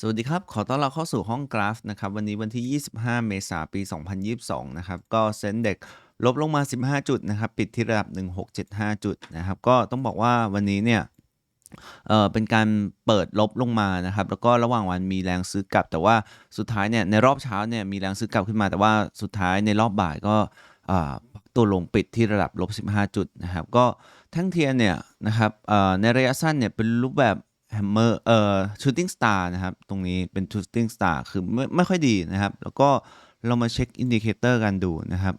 สวัสดีครับ ขอต้อนรับเข้าสู่ห้องกราฟนะครับ วันนี้วันที่ 25 เมษายนปี 2022 นะครับ ก็เซ็นเด็กลบลงมา 15 จุดนะครับ ปิดที่ระดับ 1675 จุดนะครับ ก็ต้องบอกว่าวันนี้เนี่ยเออเป็นการเปิดลบลงมานะครับ แล้วก็ระหว่างวันมีแรงซื้อกลับ แต่ว่าสุดท้ายเนี่ยในรอบเช้าเนี่ยมีแรงซื้อกลับขึ้นมา แต่ว่าสุดท้ายในรอบบ่ายก็ตัวลงปิดที่ระดับลบ 15 จุดนะครับ ก็แท่งเทียนเนี่ยนะครับในระยะสั้นเนี่ยเป็นรูปแบบ แฮมเมอร์เอ่อชูตติ้งสตาร์นะครับ ตรงนี้เป็นชูตติ้งสตาร์คือไม่ไม่ค่อยดีนะครับ แล้วก็เรามาเช็คอินดิเคเตอร์กันดูนะครับ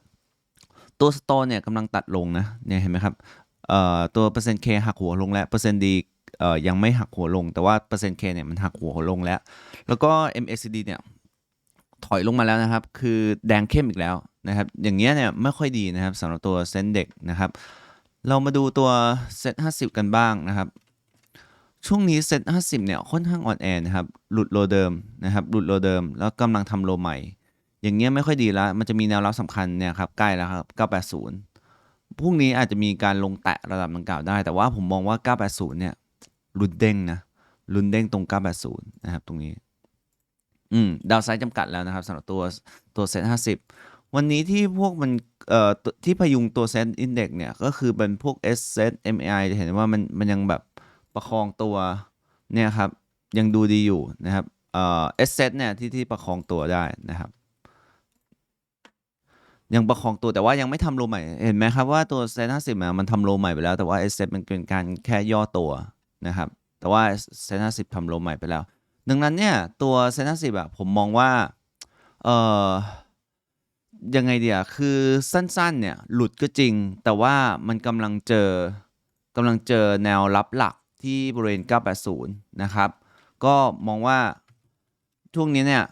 ตัวสโตนเนี่ยกำลังตัดลงนะเนี่ยเห็นไหมครับเอ่อตัวเปอร์เซ็นต์ K หักหัวลงแล้วเปอร์เซ็นต์ดีเอ่อยังไม่หักหัวลง แต่ว่าเปอร์เซ็นต์ K เนี่ยมันหักหัวลงแล้ว แล้วก็ MACD เนี่ยถอยลงมาแล้วนะครับ คือแดงเข้มอีกแล้วนะครับ อย่างเงี้ยเนี่ยไม่ค่อยดีนะครับสำหรับตัวเซ็นเด็กนะครับ เรามาดูตัวเซ็ต50กันบ้างนะครับ ช่วงนี้เซ็ต50เนี่ยค่อนข้างอ่อนแอนะครับ หลุดโลเดิมนะครับ หลุดโลเดิม แล้วกำลังทำโลใหม่ อย่างเงี้ยไม่ค่อยดีแล้วมันจะมีแนวรับสำคัญเนี่ยครับใกล้แล้วครับ980พรุ่งนี้อาจจะมีการลงแตะระดับดังกล่าวได้ แต่ว่าผมมองว่า 980 เนี่ยลุ้นเด้งนะลุ้นเด้งตรง 980 นะครับ ตรงนี้ อืม ดาวไซด์จำกัดแล้วนะครับสำหรับตัวตัวเซ็ต50วันนี้ที่พวกมันเอ่อที่พยุงตัวเซ็ตอินเด็กซ์เนี่ย ก็คือเป็นพวก S set MAI จะเห็นว่ามันมันยังแบบ ประคองตัวเนี่ยครับยังดูดีอยู่นะครับเอ่อ S set เนี่ยที่ที่ประคองตัวได้นะครับ ยังประคองตัวแต่ว่ายังไม่ทำโลใหม่ เห็นไหมครับว่าตัวเซ็ตห้าสิบมันทำโลใหม่ไปแล้วแต่ว่า S set มันเป็นการแค่ย่อตัวนะครับ แต่ว่าเซ็ตห้าสิบทำโลใหม่ไปแล้ว ดังนั้นเนี่ยตัวเซ็นห้าสิบอะผมมองว่าเออยังไงเดียคือสั้นๆเนี่ยหลุดก็จริง แต่ว่ามันกำลังเจอกำลังเจอแนวรับหลัก ที่บริเวณ 980 นะครับ ก็มองว่าช่วงนี้เนี่ย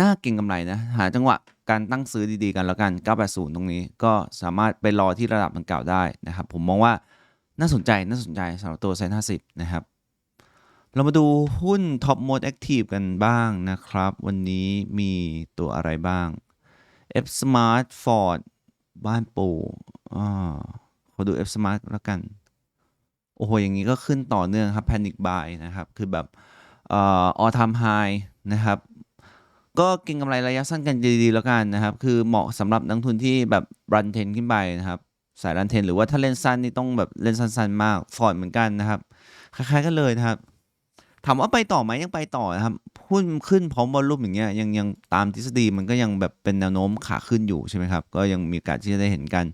น่าเก่งกำไรนะ หาจังหวะการตั้งซื้อดีๆกันแล้วกัน 980 ตรงนี้ก็สามารถไปรอที่ระดับดังกล่าวได้นะครับ ผมมองว่าน่าสนใจน่าสนใจสำหรับตัวเซ็น50 นะครับ เรามาดูหุ้น Top Most Active กันบ้างนะครับ วันนี้มีตัวอะไรบ้าง F Smart Ford บ้านปู่อ่าขอดู F Smart แล้วกัน โอ้โหอย่างนี้ก็ขึ้นต่อเนื่องครับแพนิคบายนะครับ คือแบบออทามไฮนะครับ ก็เก็งกำไรระยะสั้นกันดีๆแล้วกันนะครับ คือเหมาะสำหรับนักทุนที่แบบรันเทนขึ้นไปนะครับสายรันเทนหรือว่าถ้าเล่นสั้นนี่ต้องแบบเล่นสั้นๆมากฟอร์ดเหมือนกันนะครับ คล้ายๆกันเลยนะครับ ถามว่าไปต่อไหมยังไปต่อนะครับหุ้นขึ้นพร้อมวอลลุ่มอย่างเงี้ยยังยังตามทฤษฎีมันก็ยังแบบเป็นแนวโน้มขาขึ้นอยู่ใช่ไหมครับ ก็ยังมีโอกาสที่จะได้เห็นกัน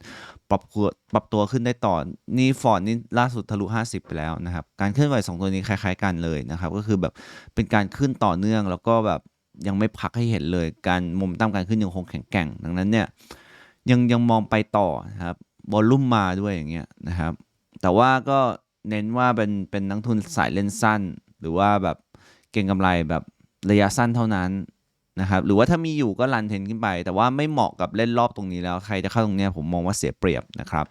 ปรับตัวปรับตัวขึ้นได้ต่อ นี่ฟอร์ดนี่ล่าสุดทะลุ 50 ไปแล้วนะครับ การเคลื่อนไหวสองตัวนี้คล้าย ๆ กันเลยนะครับ ก็คือแบบเป็นการขึ้นต่อเนื่องแล้วก็แบบยังไม่พักให้เห็นเลย การมุมตั้มการขึ้นยังคงแข็งแกร่ง ดังนั้นเนี่ยยังยังมองไปต่อนะครับวอลลุ่มมาด้วยอย่างเงี้ยนะครับ แต่ว่าก็เน้นว่าเป็นเป็นนักทุนสายเล่นสั้น หรือว่าแบบเก็งกำไรแบบระยะสั้นเท่านั้นนะครับหรือว่าถ้ามีอยู่ก็รันเทนขึ้นไป แต่ว่าไม่เหมาะกับเล่นรอบตรงนี้แล้ว ใครจะเข้าตรงนี้ผมมองว่าเสียเปรียบนะครับ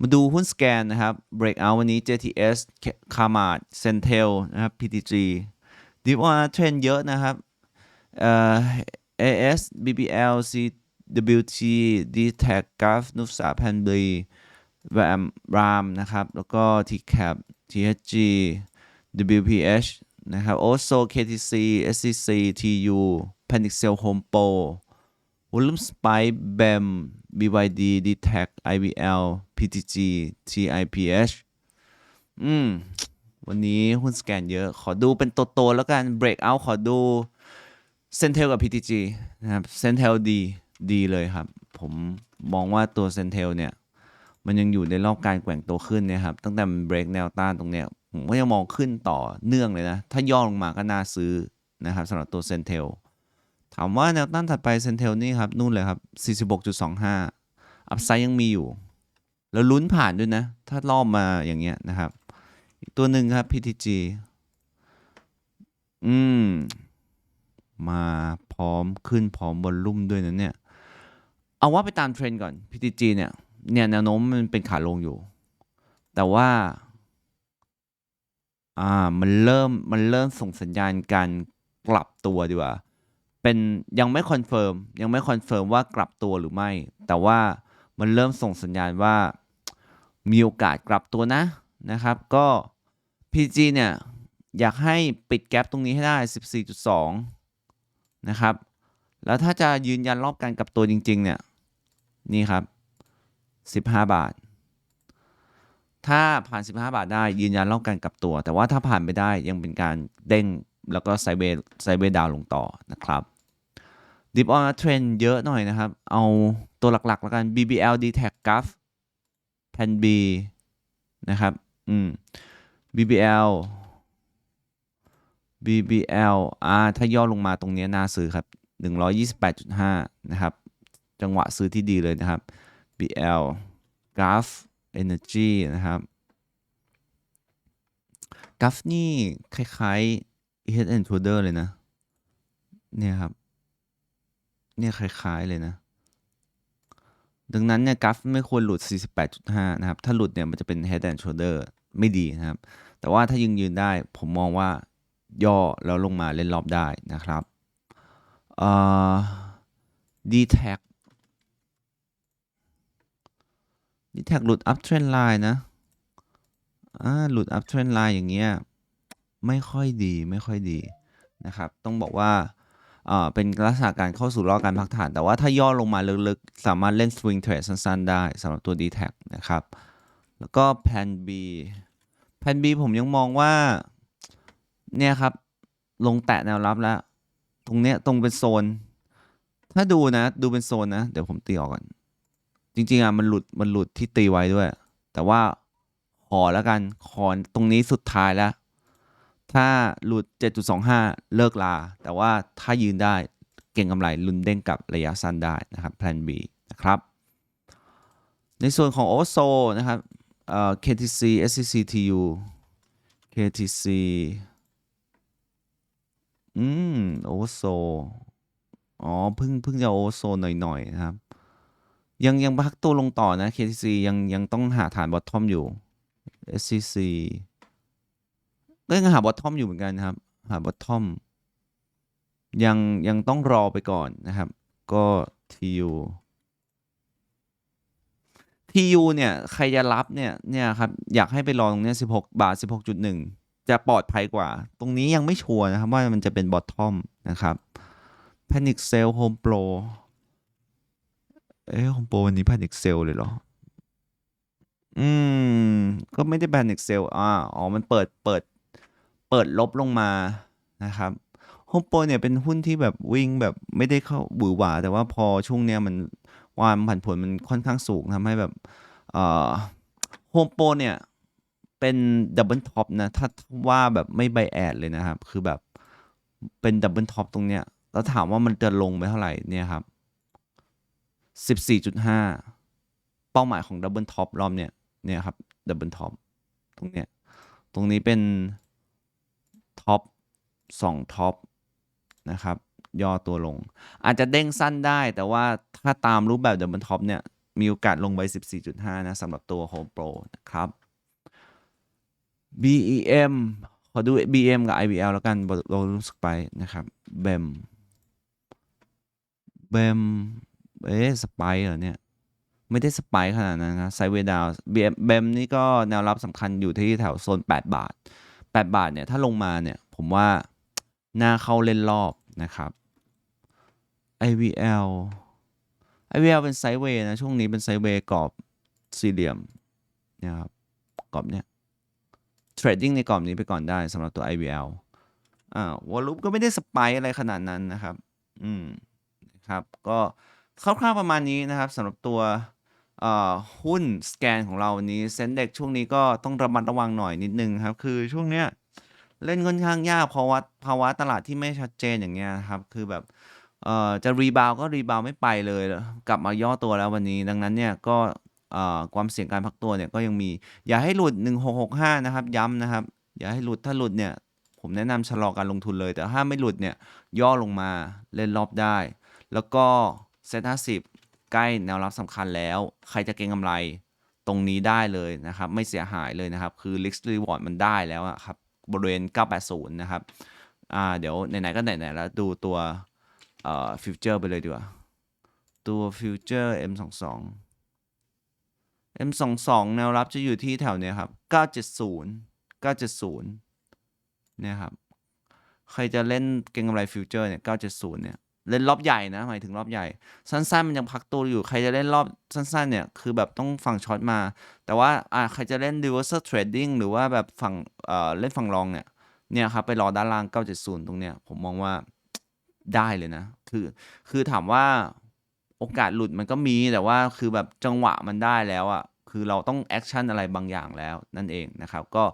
มาดูหุ้นสแกนนะครับ breakout วันนี้ JTS k a m a t Centel นะครับ PTG ดีว่าเทรนเยอะนะครับเอ่อ AS BBL CWT DTAC GAF นุสาพันบีรามรามนะครับ แล้วก็ TCAP THG WPH นะครับ also KTC SCC TU Panic Cell Home Pro Volume Spike BEM BYD DTAC IBL PTG TIPH อืม วันนี้หุ้นสแกนเยอะ ขอดูเป็นโตแล้วกัน breakout ขอดู Centel กับ PTG นะครับ Centel ดีดีเลยครับ ผมมองว่าตัว Centel เนี่ย มันยังอยู่ในรอบการแกว่งตัวขึ้นนี่ยครับ ตั้งแต่มันเบรกแนวต้านตรงเนี้ย ผมก็ยังมองขึ้นต่อเนื่องเลยนะ ถ้าย่อลงมาก็น่าซื้อนะครับสำหรับตัวเซนเทลถามว่าแนวต้านถัดไปเซนเทลนี่ครับ นู่นเลยครับ 46.25 อัพไซด์ยังมีอยู่ แล้วลุ้นผ่านด้วยนะ ถ้ารอบมาอย่างเงี้ยนะครับ อีกตัวหนึ่งครับ PTG อืม มาพร้อมขึ้นพร้อมวอลลุ่มด้วยนะเนี่ย เอาว่าไปตามเทรนด์ก่อน PTG เนี่ยเนี่ยแนวโน้มมันเป็นขาลงอยู่ แต่ว่า อ่ามันเริ่มมันเริ่มส่งสัญญาณการกลับตัวดีกว่าเป็นยังไม่คอนเฟิร์มยังไม่คอนเฟิร์มว่ากลับตัวหรือไม่ แต่ว่ามันเริ่มส่งสัญญาณว่ามีโอกาสกลับตัวนะนะครับ ก็ PG เนี่ยอยากให้ปิดแกลบตรงนี้ให้ได้ 14.2 นะครับ แล้วถ้าจะยืนยันรอบการกลับตัวจริง ๆ เนี่ย นี่ครับ 15 บาท ถ้าผ่าน 15 บาทได้ยืนยันรอบการกลับตัว แต่ว่าถ้าผ่านไม่ได้ยังเป็นการเด้งแล้วก็ไซเบไซเบดาวลงต่อนะครับดิฟออนเทรนเยอะหน่อยนะครับ เอาตัวหลักๆแล้วกัน BBL d t a g GAF Pan B นะครับ อืม BBL BBL อ่าถ้าย่อลงมาตรงนี้น่าซื้อครับ 128.5 นะครับ จังหวะซื้อที่ดีเลยนะครับ BL Graph Energy นะครับ Graph นี่คล้ายๆ Head and Shoulder เลยนะ เนี่ยครับ เนี่ยคล้ายๆเลยนะ ดังนั้นเนี่ยกราฟไม่ควรหลุด 48.5 นะครับ ถ้าหลุดเนี่ยมันจะเป็น head and shoulder ไม่ดีนะครับ แต่ว่าถ้ายืนยืนได้ผมมองว่าย่อแล้วลงมาเล่นรอบได้นะครับเอ่อ d t a g d t a g หลุด up trend line นะ อ่า หลุด up trend line อย่างเงี้ย ไม่ค่อยดี ไม่ค่อยดีนะครับ ต้องบอกว่าเอ่อเป็นลักษณะการเข้าสู่รอบการพักฐาน แต่ว่าถ้าย่อลงมาลึกๆ สามารถเล่น swing trade สั้นๆ ได้สำหรับตัว d t a g นะครับ แล้วก็ plan B plan B ผมยังมองว่า เนี่ยครับ ลงแตะแนวรับแล้ว ตรงเนี้ยตรงเป็นโซน ถ้าดูนะ ดูเป็นโซนนะ เดี๋ยวผมตีออกก่อน จริงๆอะมันหลุดมันหลุดที่ตีไว้ด้วย แต่ว่าขอแล้วกันขอตรงนี้สุดท้ายแล้ว ถ้าหลุด 7.25 เลิกลา แต่ว่าถ้ายืนได้เก่งกำไรลุนเด้งกับระยะสั้นได้นะครับ plan B นะครับในส่วนของ o s o นะครับเอ่อ KTC SCC TU KTC อืม o s o อ๋อเพิ่งเพิ่งจะ o s o หน่อยๆนะครับ ยังยังพักตัวลงต่อนะ KTC ยังยังต้องหาฐานบอททอมอยู่ SCC ก็ยังหาบอททอมอยู่เหมือนกันนะครับ หาบอททอมยังยังต้องรอไปก่อนนะครับ ก็ TU TU เนี่ย ใครจะรับเนี่ยเนี่ยครับ อยากให้ไปรอตรงเนี้ย16 บาท 16.1 จะปลอดภัยกว่า ตรงนี้ยังไม่ชัวร์นะครับว่ามันจะเป็นบอททอมนะครับ Panic Sell Home Pro เอ้ Home Pro วันนี้ Panic Sell เลยเหรอ อืม ก็ไม่ได้ Panic Sell อ่าอ๋อ มันเปิด เปิด เปิดลบลงมา นะครับ Home Pro เนี่ยเป็นหุ้นที่แบบวิ่งแบบไม่ได้เข้าหวือหวา แต่ว่าพอช่วงเนี้ยมันความผันผวนมันค่อนข้างสูงทำให้แบบเอ่อ Home Pro เนี่ย เป็นดับเบิลท็อปนะ ถ้าว่าแบบไม่ไบแอดเลยนะครับ คือแบบเป็นดับเบิลท็อปตรงเนี้ย แล้วถามว่ามันจะลงไปเท่าไหร่เนี่ยครับ 14.5 เป้าหมายของดับเบิลท็อปรอบเนี่ยเนี่ยครับดับเบิลท็อปตรงเนี้ยตรงนี้เป็นท็อปสองท็อปนะครับย่อตัวลง อาจจะเด้งสั้นได้แต่ว่าถ้าตามรูปแบบดับเบิลท็อปเนี่ยมีโอกาสลงไป 14.5 นะสำหรับตัว Home Pro นะครับ BEM ขอดู BM กับ IBL แล้วกันเรารู้สึกไปนะครับ BEM BEM เอ๊ะสไปเหรอเนี่ย ไม่ได้สไปขนาดนั้นนะไซเวดาวเบมเบมนี่ก็แนวรับสำคัญอยู่ที่แถวโซน 8 บาท 8 บาทเนี่ยถ้าลงมาเนี่ยผมว่าน่าเข้าเล่นรอบนะครับ IVL IVL เป็นไซเวย์นะ ช่วงนี้เป็นไซเวย์กรอบสี่เหลี่ยมนี่ยครับกรอบเนี่ยเทรดดิ้งในกรอบนี้ไปก่อนได้สำหรับตัว IVL อ่าวอลลุ่มก็ไม่ได้สไปอะไรขนาดนั้นนะครับ อืมนะครับ ก็ คร่าวๆประมาณนี้นะครับสำหรับตัวหุ้นสแกนของเราวันนี้เซ็นเด็กช่วงนี้ก็ต้องระมัดระวังหน่อยนิดนึงครับ คือช่วงเนี้ยเล่นค่อนข้างยากเพราะว่าภาวะตลาดที่ไม่ชัดเจนอย่างเงี้ยครับ คือแบบจะรีบาวก็รีบาวไม่ไปเลย กลับมาย่อตัวแล้ววันนี้ดังนั้นเนี่ยก็ความเสี่ยงการพักตัวเนี่ยก็ยังมี อย่าให้หลุด 1665 นะครับ ย้ำนะครับ อย่าให้หลุดถ้าหลุดเนี่ยผมแนะนำชะลอการลงทุนเลย แต่ถ้าไม่หลุดเนี่ยย่อลงมาเล่นรอบได้ แล้วก็ เซ็ตห้าสิบใกล้แนวรับสำคัญแล้ว ใครจะเก็งกำไรตรงนี้ได้เลยนะครับ ไม่เสียหายเลยนะครับ คือ risk reward มันได้แล้วครับ บริเวณ 980 นะครับอ่าเดี๋ยวไหนๆก็ไหนๆแล้วดูตัวเอ่อฟิวเจอร์ไปเลยดีกว่า ตัวฟิวเจอร์ M22 M22 แนวรับจะอยู่ที่แถวเนี้ยครับ 970 970 เนี่ยครับ ใครจะเล่นเก็งกำไรฟิวเจอร์เนี่ย 970 เนี่ย เล่นรอบใหญ่นะหมายถึงรอบใหญ่ สั้น ๆ มันยังพักตัวอยู่ใครจะเล่นรอบสั้น ๆ เนี่ย คือแบบต้องฝั่งช็อตมา แต่ว่าอ่าใครจะเล่น reversal trading หรือว่าแบบฝั่งเอ่อเล่นฝั่งรองเนี่ยเนี่ยครับไปรอด้านล่าง 970 ตรงเนี้ยผมมองว่าได้เลยนะ คือคือถามว่าโอกาสหลุดมันก็มีแต่ว่าคือแบบจังหวะมันได้แล้วอะคือเราต้องแอคชั่นอะไรบางอย่างแล้วนั่นเองนะครับ ก็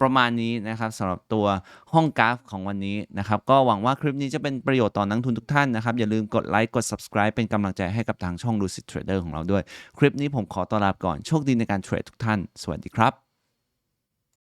ประมาณนี้นะครับสำหรับตัวห้องกราฟของวันนี้นะครับ ก็หวังว่าคลิปนี้จะเป็นประโยชน์ต่อนักทุนทุกท่านนะครับ อย่าลืมกดไลค์กด subscribe เป็นกำลังใจให้กับทางช่อง Lucid Trader ของเราด้วย คลิปนี้ผมขอต้อนรับก่อนโชคดีในการเทรดทุกท่าน สวัสดีครับ